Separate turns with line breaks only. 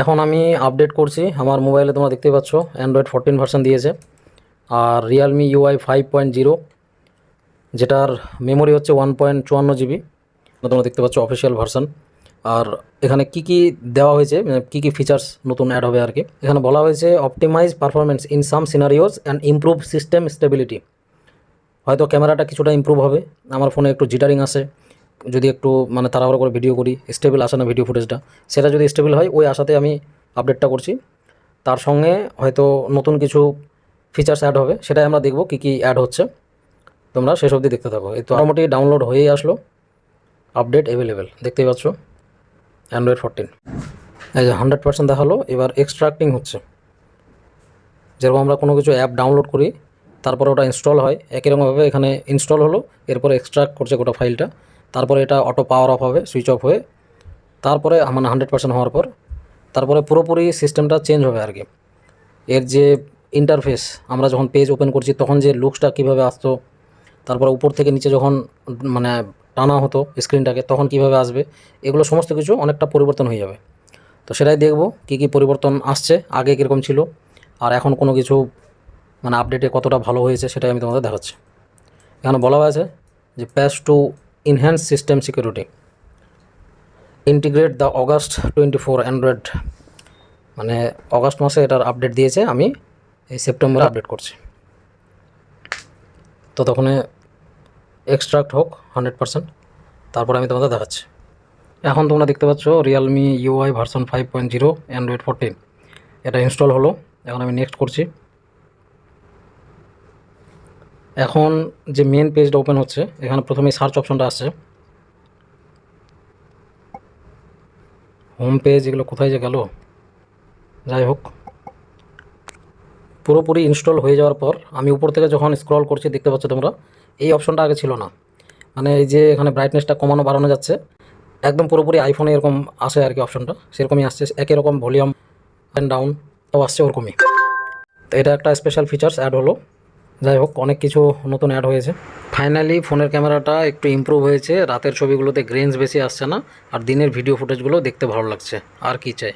এখন আমি আপডেট করছি। আমার মোবাইলে তোমরা দেখতে পাচ্ছ অ্যান্ড্রয়েড ফোরটিন ভার্সন দিয়েছে। আর Realme UI five point zero যেটার মেমোরি হচ্ছে ওয়ান পয়েন্ট চুয়ান্ন জিবি তোমরা দেখতে পাচ্ছ অফিসিয়াল ভার্সন আর এখানে কি কি দেওয়া হয়েছে মানে কী কী ফিচার্স নতুন অ্যাড হবে আর কি এখানে বলা হয়েছে optimise performance in some scenarios and improve system stability হয়তো ক্যামেরাটা কিছুটা ইমপ্রুভ হবে, আমার ফোনে একটু জিটারিং আসে যদি একটু মানে তাড়াহুড়ো করে ভিডিও করি স্টেবল আসে না ভিডিও ফুটেজটা সেটা যদি স্টেবল হয়, ওই আশাতে আমি আপডেটটা করছি। তার সঙ্গে হয়তো নতুন কিছু ফিচার্স অ্যাড হবে, সেটাই আমরা দেখব কী কী অ্যাড হচ্ছে। তোমরা শেষ অবধি দেখতে থাকো। এই তো মোটামুটি ডাউনলোড হয়েই আসলো আপডেট অ্যাভেলেবেল দেখতেই পাচ্ছ। অ্যান্ড্রয়েড ফোরটিন এই যে হান্ড্রেড পার্সেন্ট দেখাল, এবার এক্সট্রাক্টিং হচ্ছে। যেরকম আমরা কোনো কিছু অ্যাপ ডাউনলোড করি, তারপরে ওটা ইনস্টল হয়, একই রকমভাবে এখানে ইনস্টল হলো, এরপরে এক্সট্রাক্ট করছে গোটা ফাইলটা তারপরে এটা অটো পাওয়ার অফ হবে সুইচ অফ হয়ে। তারপরে মানে হান্ড্রেড পার্সেন্ট হওয়ার পর, তারপরে পুরোপুরি সিস্টেমটা চেঞ্জ হবে আর কি। এর যে ইন্টারফেস আমরা যখন পেজ ওপেন করছি, তখন যে লুকসটা কীভাবে আসতো, তারপরে উপর থেকে নিচে যখন মানে টানা হতো স্ক্রিনটাকে তখন কীভাবে আসবে, এগুলো সমস্ত কিছু অনেকটা পরিবর্তন হয়ে যাবে। তো সেটাই দেখব, কী কী পরিবর্তন আসছে, আগে কীরকম ছিল, আর এখন কোনো কিছু মানে আপডেটে কতটা ভালো হয়েছে, সেটাই আমি তোমাদের দেখাচ্ছি। এখানে বলা হয়েছে যে patch to enhance system security integrate the August twenty four Android মানে অগাস্ট মাসে এটার আপডেট দিয়েছে আমি এই সেপ্টেম্বরে আপডেট করছি। তো তখন এক্সট্রাক্ট হোক হান্ড্রেড পার্সেন্ট তারপরে আমি তোমাদের দেখাচ্ছি। এখন তোমরা দেখতে পাচ্ছ Realme UI version five point zero Android fourteen এটা ইনস্টল হলো এখন আমি নেক্সট করছি। এখন যে মেন পেজটা ওপেন হচ্ছে, এখানে প্রথমে সার্চ অপশনটা আসছে। হোম পেজ এগুলো কোথায় যে গেল? যাই হোক। পুরোপুরি ইনস্টল হয়ে যাওয়ার পর, আমি উপর থেকে যখন স্ক্রল করছি, দেখতে পাচ্ছ তোমরা, এই অপশনটা আগে ছিল না। মানে এই যে এখানে ব্রাইটনেসটা কমানো বাড়ানো যাচ্ছে, একদম পুরোপুরি আইফোনে এরকম আসে আর কি অপশনটা সেরকমই আসছে, একই রকম ভলিউম অ্যান্ড ডাউন সব আসছে ওরকমই। তো এটা একটা স্পেশাল ফিচার্স অ্যাড হলো। যাই হোক, অনেক কিছু নতুন অ্যাড হয়েছে। ফাইনালি ফোনের ক্যামেরাটা একটু ইম্প্রুভ হয়েছে। রাতের ছবিগুলোতে গ্রেন্স বেশি আসছে না। আর দিনের ভিডিও ফুটেজগুলো দেখতে ভালো লাগছে। আর কি চাই?